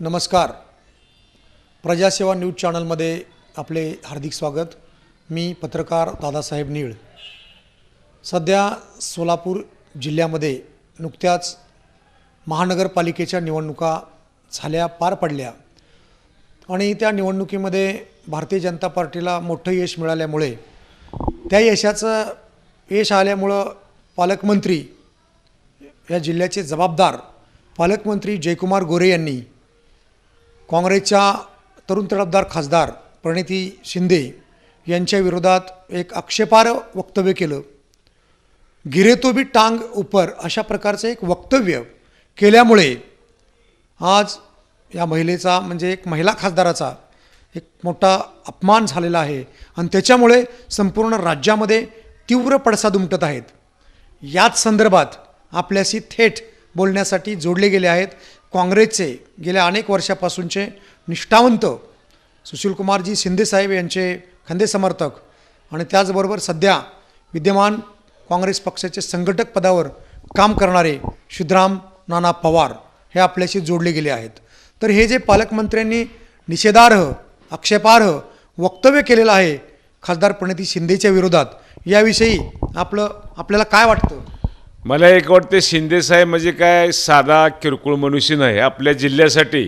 नमस्कार. प्रजासेवा न्यूज चॅनलमध्ये आपले हार्दिक स्वागत. मी पत्रकार दादासाहेब नीळ. सध्या सोलापूर जिल्ह्यामध्ये नुकत्याच महानगरपालिकेच्या निवडणुका झाल्या पार पडल्या. आणि त्या निवडणुकीमध्ये भारतीय जनता पार्टीला मोठं यश मिळाल्यामुळे त्या यशाचं यश आल्यामुळं पालकमंत्री या जिल्ह्याचे जबाबदार पालकमंत्री जयकुमार गोरे यांनी काँग्रेसच्या तरुण तडफदार खासदार प्रणिती शिंदे यांच्या विरोधात एक आक्षेपार्ह वक्तव्य केलं. गिरे तो भी टांग उपर अशा प्रकारचं एक वक्तव्य केल्यामुळे आज या महिलेचा म्हणजे एक महिला खासदाराचा एक मोठा अपमान झालेला आहे. आणि त्याच्यामुळे संपूर्ण राज्यामध्ये तीव्र पडसाद उमटत आहेत. याच संदर्भात आपल्याशी थेट बोलण्यासाठी जोडले गेले आहेत काँग्रेसचे गेल्या अनेक वर्षापासूनचे निष्ठावंत सुशीलकुमारजी शिंदेसाहेब यांचे खंदे समर्थक आणि त्याचबरोबर सध्या विद्यमान काँग्रेस पक्षाचे संघटक पदावर काम करणारे सिद्धराम नाना पवार हे आपल्याशी जोडले गेले आहेत. तर हे जे पालकमंत्र्यांनी निषेधार्ह आक्षेपार्ह वक्तव्य केलेलं आहे खासदार प्रणिती शिंदेच्या विरोधात. याविषयी आपलं आपल्याला काय वाटतं? मला एक वाटते शिंदेसाहेब म्हणजे काय साधा किरकोळ मनुष्य नाही. आपल्या जिल्ह्यासाठी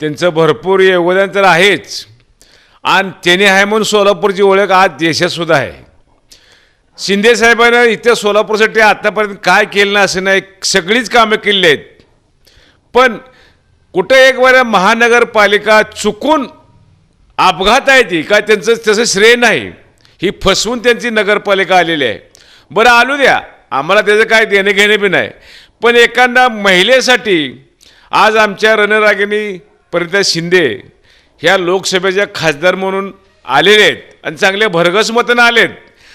त्यांचं भरपूर योगदान तर आहेच. आणि त्याने आहे म्हणून सोलापूरची ओळख आज देशातसुद्धा आहे. शिंदेसाहेबांना इथे सोलापूरसाठी आत्तापर्यंत काय केलं नाही असं नाही. सगळीच कामं केली आहेत. पण कुठं एक वेळा महानगरपालिका चुकून अपघात आहे ती. काय त्यांचं तसं श्रेय नाही. ही फसवून त्यांची नगरपालिका आलेली आहे. बरं आलू द्या. आम्हाला त्याचं काय देणे घेणे बी नाही. पण एखादा महिलेसाठी आज आमच्या रणरागिनी परिता शिंदे ह्या लोकसभेच्या खासदार म्हणून आलेले आहेत आणि चांगल्या भरघस मतानं आलेत.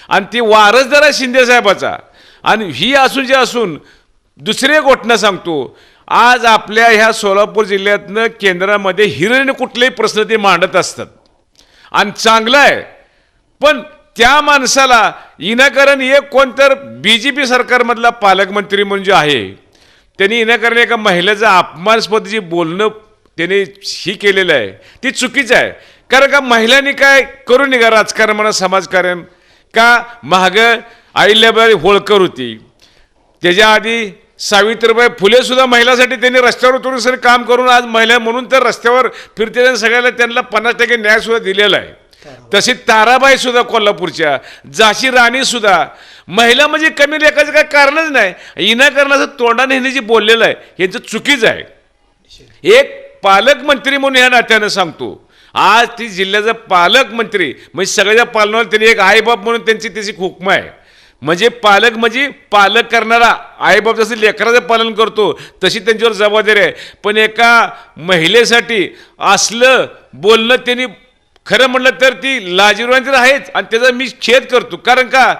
आणि ती वारसदार आहे शिंदेसाहेबाचा आणि ही असून जे असून दुसरी एक घटना सांगतो. आज आपल्या ह्या सोलापूर जिल्ह्यातनं केंद्रामध्ये हिरण कुठलेही प्रश्न ते मांडत असतात. आणि चांगलं आहे. पण त्या माणसाला इनाकरण एक कोणतर बी जे पी सरकारमधला पालकमंत्री म्हणजे आहे त्यांनी इनाकरण एका महिलेचं अपमानास्पद जे बोलणं त्याने ही केलेलं आहे ती चुकीचं आहे. कारण का महिलांनी काय करू निघा राजकारण म्हणा समाजकारण? का महाग आईल्याबाई होळकर होती. त्याच्या आधी सावित्रीबाई फुले सुद्धा महिलासाठी त्यांनी रस्त्यावर उतरून सर काम करून आज महिला म्हणून तर रस्त्यावर फिरते सगळ्याला त्यांना पन्नास टक्के न्याय सुद्धा दिलेला आहे. तशी ताराबाई सुद्धा कोल्हापूरच्या झाशी राणी सुद्धा. महिला म्हणजे कमी लेखाचं काय कारणच नाही. विनाकारणाचं तोंडाने ह्यांनी जे बोललेलं आहे यांचं चुकीचं आहे. एक पालकमंत्री म्हणून ह्या नात्यानं सांगतो. आज ती जिल्ह्याचा पालकमंत्री म्हणजे सगळ्या पालनावर त्यांनी एक आईबाप म्हणून त्यांची त्याची हुकमा आहे. म्हणजे पालक म्हणजे पालक करणारा. आईबाप जसं लेकराचं पालन करतो तशी त्यांच्यावर जबाबदारी आहे. पण एका महिलेसाठी असलं बोलणं त्यांनी खरं म्हटलं तर ती लाजीरवान तर आहेच. आणि त्याचा मी खेद करतो. कारण का?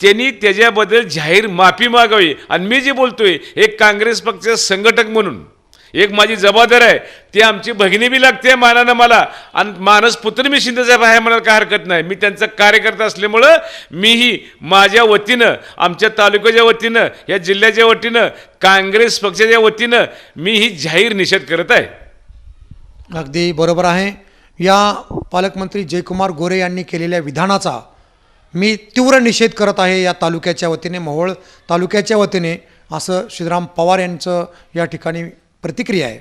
त्यांनी त्याच्याबद्दल जाहीर माफी मागावी. आणि मी जे बोलतोय एक काँग्रेस पक्षाचा संघटक म्हणून. एक माझी जबाबदार आहे. ती आमची भगिनी बी लागते मानानं मला. आणि मानस पुत्र मी शिंदेसाहेब आहे म्हणायला काय हरकत नाही. मी त्यांचा कार्यकर्ता असल्यामुळं मीही माझ्या वतीनं आमच्या तालुक्याच्या वतीनं या जिल्ह्याच्या वतीनं काँग्रेस पक्षाच्या वतीनं मी ही जाहीर निषेध करत आहे. अगदी बरोबर आहे. या पालकमंत्री जयकुमार गोरे यांनी केलेल्या विधानाचा मी तीव्र निषेध करत आहे या तालुक्याच्या वतीने मोहोळ तालुक्याच्या वतीने असं श्रीराम पवार यांचं या ठिकाणी प्रतिक्रिया आहे.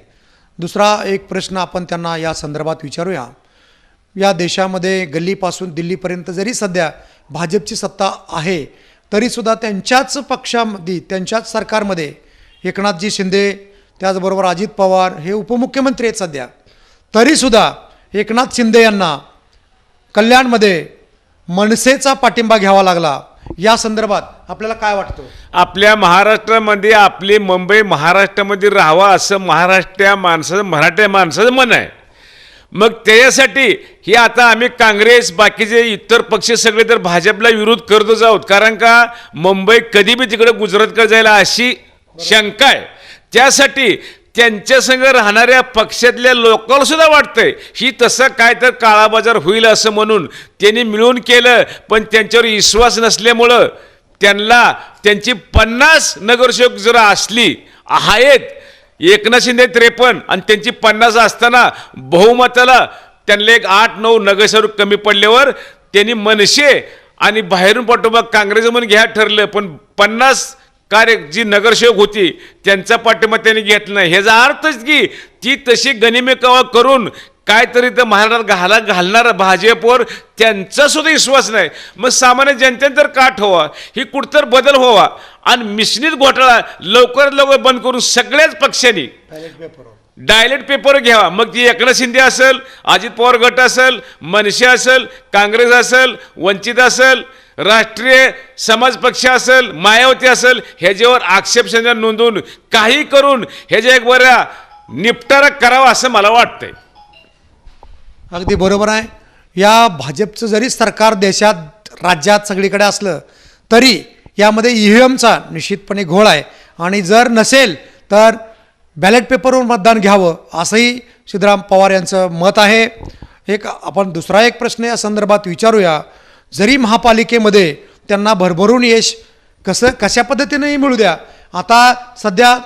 दुसरा एक प्रश्न आपण त्यांना या संदर्भात विचारूया. या देशामध्ये गल्लीपासून दिल्लीपर्यंत जरी सध्या भाजपची सत्ता आहे तरीसुद्धा त्यांच्याच पक्षामध्ये त्यांच्याच सरकारमध्ये एकनाथजी शिंदे त्याचबरोबर अजित पवार हे उपमुख्यमंत्री आहेत सध्या. तरीसुद्धा एकनाथ शिंदे यांना कल्याणमध्ये मनसेचा पाठिंबा घ्यावा लागला. या संदर्भात आपल्याला काय वाटतं? आपल्या महाराष्ट्रामध्ये आपली मुंबई महाराष्ट्रामध्ये राहावा असं महाराष्ट्र माणसाचं मराठ्या माणसाचं मन आहे. मग त्याच्यासाठी हे आता आम्ही काँग्रेस बाकीचे इतर पक्ष सगळे तर भाजपला विरोध करतच आहोत. कारण का मुंबई कधी बी तिकडे गुजरातकडे जायला अशी शंका आहे. त्यासाठी त्यांच्या संग राहणाऱ्या पक्षातल्या लोकांना सुद्धा वाटतंय ही तसं काय तर काळाबाजार होईल असं म्हणून त्यांनी मिळून केलं पण त्यांच्यावर विश्वास नसल्यामुळं त्यांना त्यांची पन्नास नगरसेवक जर असली आहेत एकनाथ शिंदे त्रेपन्न आणि त्यांची पन्नास असताना बहुमताला त्यांना एक आठ नऊ नगरसेवक कमी पडल्यावर त्यांनी मनसे आणि बाहेरून पाठोबा काँग्रेस म्हणून घ्या ठरलं पण पन्नास कार्य जी नगरसेवक होती त्यांचा पाठिंबा त्यांनी घेतला. नाही ह्याचा अर्थच की ती तशी गनिमे कवा करून काहीतरी तर महाराष्ट्रात घाला घालणार भाजपवर त्यांचा सुद्धा विश्वास नाही. मग सामान्य जनतेने तर काठ व्हावा ही कुठतर बदल व्हावा? आणि मिश्रित घोटाळा लवकरात लवकर बंद करून सगळ्याच पक्षांनी डायलेट पेपर घ्यावा. मग ती एकनाथ शिंदे असेल अजित पवार गट असेल मनसे असेल काँग्रेस असेल वंचित असेल राष्ट्रीय समाज पक्ष असेल मायावती असेल ह्याच्यावर आक्षेपसंख्या नोंदवून काही करून ह्याच्या एक बऱ्या निपटारा करावा असं मला वाटतंय. अगदी बरोबर आहे. या भाजपचं जरी सरकार देशात राज्यात सगळीकडे असलं तरी यामध्ये ई व्ही एमचा निश्चितपणे घोळ आहे. आणि जर नसेल तर बॅलेट पेपरवर मतदान घ्यावं असंही सिद्धराम पवार यांचं मत आहे. एक आपण दुसरा एक प्रश्न या संदर्भात विचारूया. जरी महापालिकेमध्ये त्यांना भरभरून यश कसं कशा पद्धतीनेही मिळू द्या आता सध्या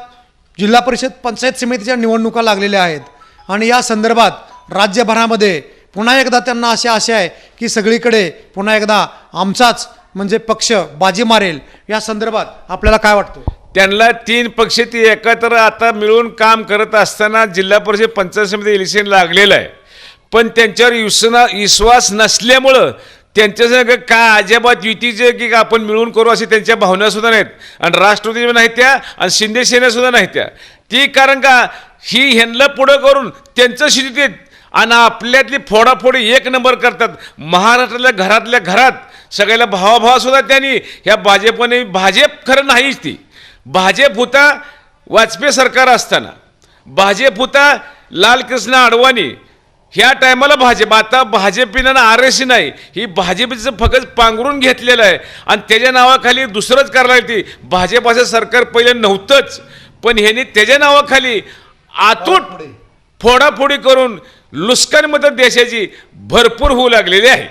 जिल्हा परिषद पंचायत समितीच्या निवडणुका लागलेल्या आहेत. आणि या संदर्भात राज्यभरामध्ये पुन्हा एकदा त्यांना अशा आशा आहे की सगळीकडे पुन्हा एकदा आमचाच म्हणजे पक्ष बाजी मारेल. या संदर्भात आपल्याला काय वाटतं त्यांना तीन पक्ष ती एकत्र आता मिळून काम करत असताना जिल्हा परिषद पंचायत समिती इलेक्शन लागलेलं आहे. पण त्यांच्यावर विश्वना विश्वास नसल्यामुळं त्यांच्यासंग काय अजिबात युतीचे की आपण मिळून करू अशी त्यांच्या भावना सुद्धा नाहीत. आणि राष्ट्रवादी नाहीत त्या आणि शिंदे सेना त्या. ती कारण का ही ह्यांना पुढं करून त्यांचं शिस्तीत आणि आपल्यातली फोडाफोडी एक नंबर करतात. महाराष्ट्रातल्या घरातल्या घरात सगळ्याला भावाभावासुद्धा त्यांनी. ह्या भाजपने भाजप खरं नाहीच ती. भाजप होता वाजपेयी सरकार असताना. भाजप होता लालकृष्ण अडवाणी ह्या टायमाला भाजप आता भाजपीनं आर एस नाही ही भाजपचं फक्त पांघरून घेतलेलं आहे. आणि त्याच्या नावाखाली दुसरंच करायला लागते भाजपाचं सरकार पहिले नव्हतंच पण ह्यांनी त्याच्या नावाखाली आतूट फोडाफोडी. करून लुस्कान मदत देशाची भरपूर होऊ लागलेली आहे.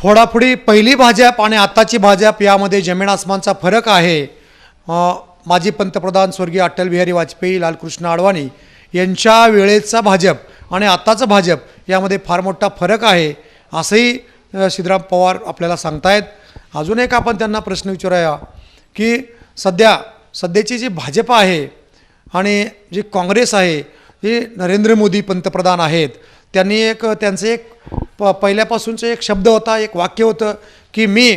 फोडाफोडी पहिली भाजप आणि आत्ताची भाजप यामध्ये जमीन आसमानचा फरक आहे. माजी पंतप्रधान स्वर्गीय अटल बिहारी वाजपेयी लालकृष्ण अडवाणी यांच्या वेळेचा भाजप. आणि आत्ताचं भाजप यामध्ये फार मोठा फरक आहे असंही सिद्धराम पवार आपल्याला सांगतायत. अजून एक आपण त्यांना प्रश्न विचारूया की सध्या सध्याची जी भाजप आहे आणि जी काँग्रेस आहे ही नरेंद्र मोदी पंतप्रधान आहेत त्यांनी एक त्यांचं एक प पहिल्यापासूनचं एक शब्द होता एक वाक्य होतं की मी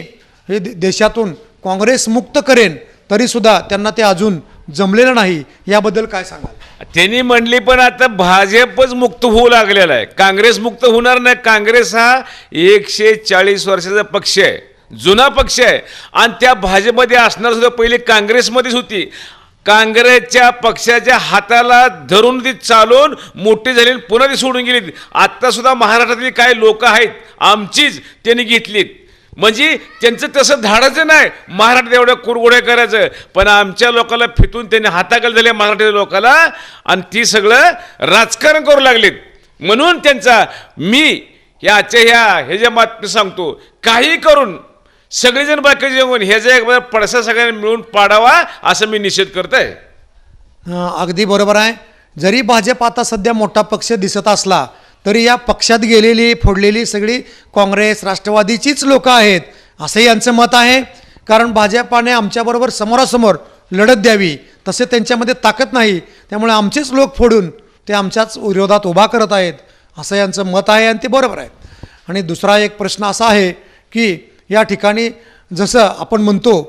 हे देशातून काँग्रेस मुक्त करेन तरीसुद्धा त्यांना ते अजून जमलेलं नाही. याबद्दल काय सांगाल? त्यांनी म्हणली पण आता भाजपच मुक्त होऊ लागलेला आहे. काँग्रेस मुक्त होणार नाही. काँग्रेस हा एकशे चाळीस वर्षाचा पक्ष आहे. जुना पक्ष आहे. आणि त्या भाजपमध्ये असणार सुद्धा पहिले काँग्रेसमध्येच होती. काँग्रेसच्या पक्षाच्या हाताला धरून ती चालून मोठी झाली पुन्हा ती सोडून गेली. आत्तासुद्धा महाराष्ट्रातली काही लोक आहेत. आमचीच त्यांनी घेतलीत. म्हणजे त्यांचं तसं धाडायचं नाही. महाराष्ट्रात एवढं कुरगुड्या करायचं. पण आमच्या लोकांना फितून त्यांनी हाताखाली झाल्या मराठी लोकाला आणि ती सगळं राजकारण करू लागलीत. म्हणून त्यांचा मी याच्या ह्या ह्याच्या मात सांगतो काही करून सगळेजण बाकीचे जेवण ह्याचा एक पडसा सगळ्यांनी मिळून पाडावा असं मी निषेध करत आहे अगदी बरोबर आहे. जरी भाजप आता सध्या मोठा पक्ष दिसत असला तरी या पक्षात गेलेली फोडलेली सगळी काँग्रेस राष्ट्रवादीचीच लोक आहेत असंही यांचं मत आहे. कारण भाजपाने आमच्याबरोबर समोरासमोर लढत द्यावी तसे त्यांच्यामध्ये ताकद नाही. त्यामुळे आमचेच लोक फोडून ते आमच्याच विरोधात उभा करत आहेत असं यांचं मत आहे आणि ते बरोबर आहे आणि दुसरा एक प्रश्न असा आहे की या ठिकाणी जसं आपण म्हणतो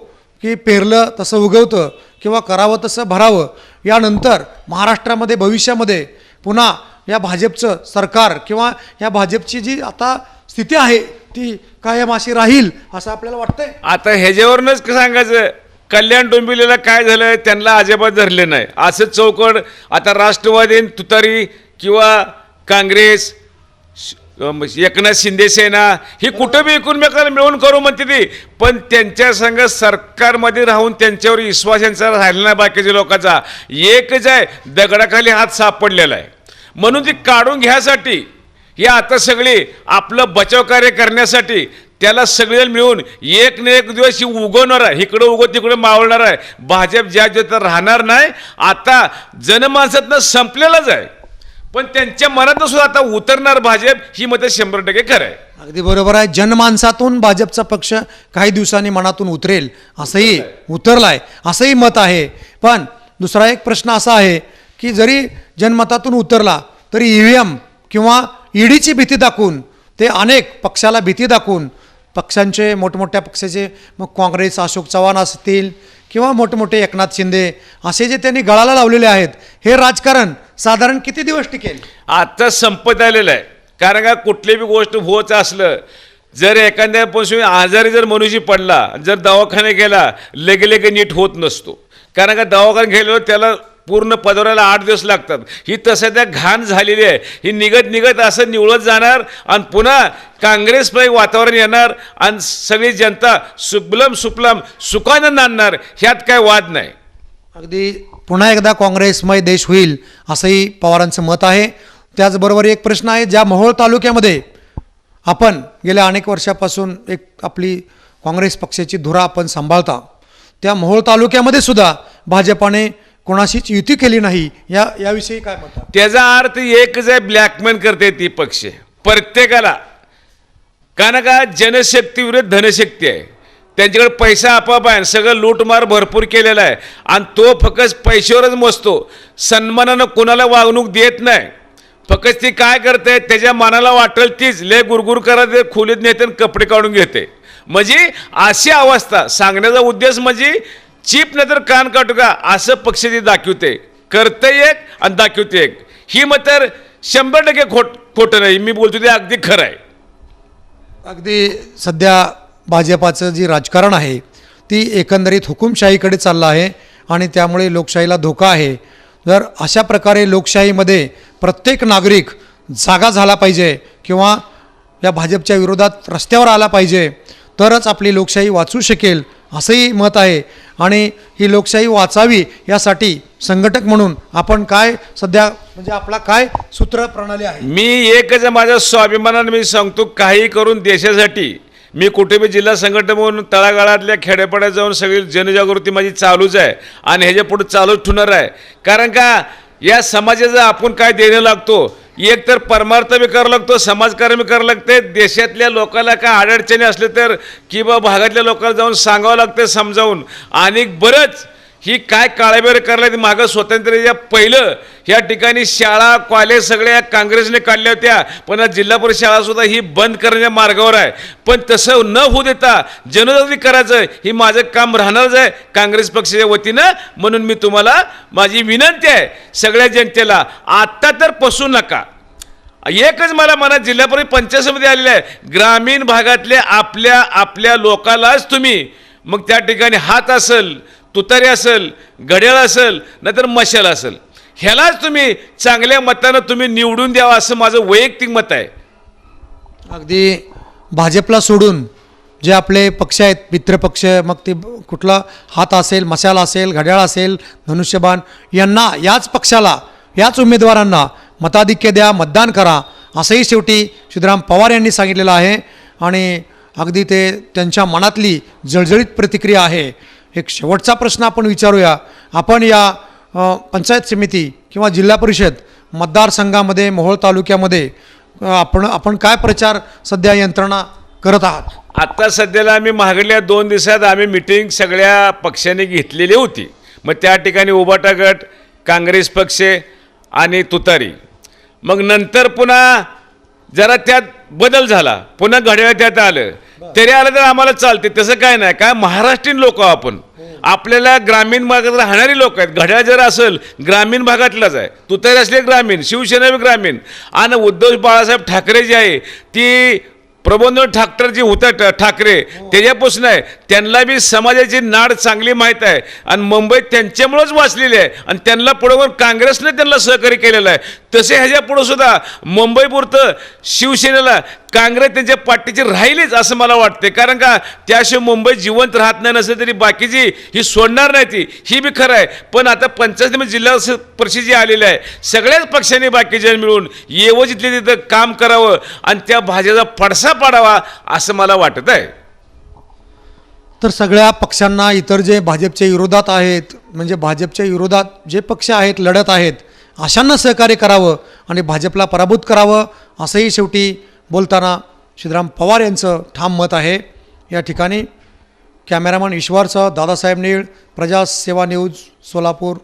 की पेरलं तसं उगवतं किंवा करावं तसं भरावं यानंतर महाराष्ट्रामध्ये भविष्यामध्ये पुन्हा या भाजपचं सरकार किंवा या भाजपची जी आता स्थिती आहे ती कायम अशी राहील असं आपल्याला वाटतंय? आता ह्याच्यावरूनच सांगायचं कल्याण डोंबिवलीला काय झालं त्यांना अजिबात धरले नाही. असं चौकड आता राष्ट्रवादी तुतारी किंवा काँग्रेस श- एकनाथ शिंदे सेना ही कुठं बी एकूणमेकाला मिळून करू म्हणते ती. पण त्यांच्या संघ सरकारमध्ये राहून त्यांच्यावर विश्वास यांचा राहिला नाही बाकीच्या लोकांचा. एकच आहे दगडाखाली हात सापडलेला आहे. म्हणून ती काढून घ्यासाठी. हे आता सगळी आपलं बचाव कार्य करण्यासाठी त्याला सगळेजण मिळून एक ना एक दिवस ही उगवणार आहे. इकडं उगव तिकडे मावळणार आहे. भाजप ज्या ज्या राहणार नाही आता जनमानसातनं संपलेलंच आहे. पण त्यांच्या मनातनं सुद्धा आता उतरणार भाजप ही मतं शंभर टक्के खरं आहे. अगदी बरोबर आहे. जनमानसातून भाजपचा पक्ष काही दिवसांनी मनातून उतरेल. असंही उतरलाय. असंही मत आहे. पण दुसरा एक प्रश्न असा आहे की जरी जनमतातून उतरला तरी ई व्ही एम किंवा ईडीची भीती दाखवून ते अनेक पक्षाला भीती दाखवून पक्षांचे मोठमोठ्या पक्षाचे मग काँग्रेस अशोक चव्हाण असतील किंवा मोठमोठे एकनाथ शिंदे असे जे त्यांनी गळाला लावलेले आहेत हे राजकारण साधारण किती दिवस टिकेल? आता संपत आलेलं आहे. कारण का कुठली बी गोष्ट होत असलं जर एखाद्यापासून आजारी जर मनुष्य पडला जर दवाखाने गेला लगे लगे नीट होत नसतो. कारण का दवाखाने गेल्यावर त्याला पूर्ण पदराला आठ दिवस लागतात. ही तसं त्या घाण झालेली आहे. ही निघत निघत असं निवळत जाणार आणि पुन्हा काँग्रेसमय वातावरण येणार आणि सगळी जनता सुबलम सुपलम सुखानं नांदणार. ह्यात काय वाद नाही. अगदी पुन्हा एकदा काँग्रेसमय देश होईल असंही पवारांचं मत आहे. त्याचबरोबर एक प्रश्न आहे ज्या मोहोळ तालुक्यामध्ये आपण गेल्या अनेक वर्षापासून एक आपली काँग्रेस पक्षाची धुरा आपण सांभाळता त्या मोहोळ तालुक्यामध्ये सुद्धा भाजपाने कोणाशीच युती केली नाही या याविषयी काय म्हणतात त्याचा अर्थ एकच आहे ब्लॅकमेल करते ती पक्ष. प्रत्येकाला. कारण का जनशक्ती विरुद्ध धनशक्ती आहे. त्यांच्याकडे पैसा आपाप आहे आणि सगळं लूटमार भरपूर केलेला आहे. आणि तो फक्त पैशावरच मोजतो. सन्मानानं कुणाला वागणूक देत नाही. फक्त ती काय करते त्याच्या मनाला वाटेल तीच. ले गुरगुर करत खोलीत नेते आणि कपडे काढून घेते. म्हणजे अशी अवस्था. सांगण्याचा उद्देश म्हणजे चीप नाही तर कान काटू का असं पक्ष ती दाखवते. करते एक आणि दाखवते एक. ही मग तर शंभर टक्के खोट खोटं नाही. मी बोलतो ते अगदी खरं आहे. अगदी सध्या भाजपाचं जी राजकारण आहे ती एकंदरीत हुकुमशाहीकडे चाललं आहे आणि त्यामुळे लोकशाहीला धोका आहे. जर अशा प्रकारे लोकशाहीमध्ये प्रत्येक नागरिक जागा झाला पाहिजे किंवा या भाजपच्या विरोधात रस्त्यावर आला पाहिजे तरच आपली लोकशाही वाचू शकेल असंही मत आहे. आणि ही लोकशाही वाचावी यासाठी संघटक म्हणून आपण काय सध्या म्हणजे आपला काय सूत्र प्रणाली आहे? मी एकच माझ्या स्वाभिमानाने मी सांगतो काही करून देशासाठी. मी कुठे जिल्हा संघटन म्हणून तळागाळातल्या खेड्यापाड्यात जाऊन सगळी जनजागृती माझी चालूच आहे आणि ह्याच्या पुढे चालूच ठेवणार आहे. कारण का या समाजाचं आपण काय देणं लागतो? एक तर परमार्थ बी करावं लागतो समाजकार्य बी करावं लागते. देशातल्या लोकांना काय अडचणी असले तर किंवा भागातल्या लोकांना जाऊन सांगावं लागते समजावून. आणि बरंच ही काय काळाबेर करायला ती मागं स्वातंत्र्याच्या पहिलं ह्या ठिकाणी शाळा कॉलेज सगळ्या काँग्रेसने काढल्या होत्या. पण आज जिल्हा परिषद शाळा सुद्धा ही बंद करण्याच्या मार्गावर आहे. पण तसं न होऊ देता जनजागृती करायचं हे माझं काम राहणारच आहे काँग्रेस पक्षाच्या वतीनं. म्हणून मी तुम्हाला माझी विनंती आहे सगळ्या जनतेला आत्ता तर पसू नका. एकच मला मनात जिल्हा परिषद पंचायत समिती आहे. ग्रामीण भागातल्या आपल्या आपल्या लोकालाच तुम्ही मग त्या ठिकाणी हात असेल तुतारी असेल घड्याळ असेल नाहीतर मशाल असेल. ह्यालाच तुम्ही चांगल्या मतानं तुम्ही निवडून द्यावा असं माझं वैयक्तिक मत आहे. अगदी भाजपला सोडून जे आपले पक्ष आहेत मित्रपक्ष मग ते कुठला हात असेल मशाल असेल घड्याळ असेल धनुष्यबाण यांना याच पक्षाला याच उमेदवारांना मताधिक्य द्या मतदान करा असंही शेवटी सिद्धराम पवार यांनी सांगितलेलं आहे. आणि अगदी ते त्यांच्या मनातली जळजळीत प्रतिक्रिया आहे. एक शेवटचा प्रश्न आपण विचारूया. आपण या पंचायत समिती किंवा जिल्हा परिषद मतदारसंघामध्ये मोहोळ तालुक्यामध्ये आपण आपण काय प्रचार सध्या यंत्रणा करत आहात? आत्ता सध्याला आम्ही मागल्या दोन दिवसात आम्ही मिटिंग सगळ्या पक्षांनी घेतलेली होती. मग त्या ठिकाणी उबाटा गट काँग्रेस पक्ष आणि तुतारी. मग नंतर पुन्हा जरा त्यात बदल झाला. पुन्हा घड्याळ त्यात आलं. तरी आलं तर आम्हाला चालते. तसं काय नाही. काय महाराष्ट्रीयन लोक आपण. आपल्याला ग्रामीण भागात राहणारी लोक आहेत. घड्याळ जर असेल ग्रामीण भागातलाच आहे. तुतारी असले ग्रामीण शिवसेना बी ग्रामीण. आणि उद्धव बाळासाहेब ठाकरे जे आहे ती प्रबोधन ठाकरे जे होता ठाकरे. त्याच्यापासून आहे. त्यांना बी समाजाची नाड चांगली माहीत आहे. आणि मुंबईत त्यांच्यामुळंच वाचलेली आहे. आणि त्यांना पुढे काँग्रेसने त्यांना सहकार्य केलेलं आहे. तसे ह्याच्या पुढं सुद्धा मुंबईपुरतं शिवसेनेला काँग्रेस त्यांच्या पाठीची राहिलीच असं मला वाटते कारण का त्याशिवाय मुंबई जिवंत राहत नाही नसेल तरी बाकीची ही सोडणार नाही ती. ही बी खरं आहे. पण आता पंचायत जिल्हा परिषद जी आलेली आहे सगळ्याच पक्षांनी बाकीच्या मिळून येवं जिथले तिथं काम करावं आणि त्या भाज्याचा पडसा पाडावा असं मला वाटत आहे. तर सगळ्या पक्षांना इतर जे भाजपच्या विरोधात आहेत म्हणजे भाजपच्या विरोधात जे पक्ष आहेत लढत आहेत अशांना सहकार्य करावं आणि भाजपला पराभूत करावं असंही शेवटी बोलताना श्रीराम पवार यांचं ठाम मत आहे. या ठिकाणी कॅमेरामन ईश्वरसह दादासाहेब नीळ प्रजासेवा न्यूज सोलापूर.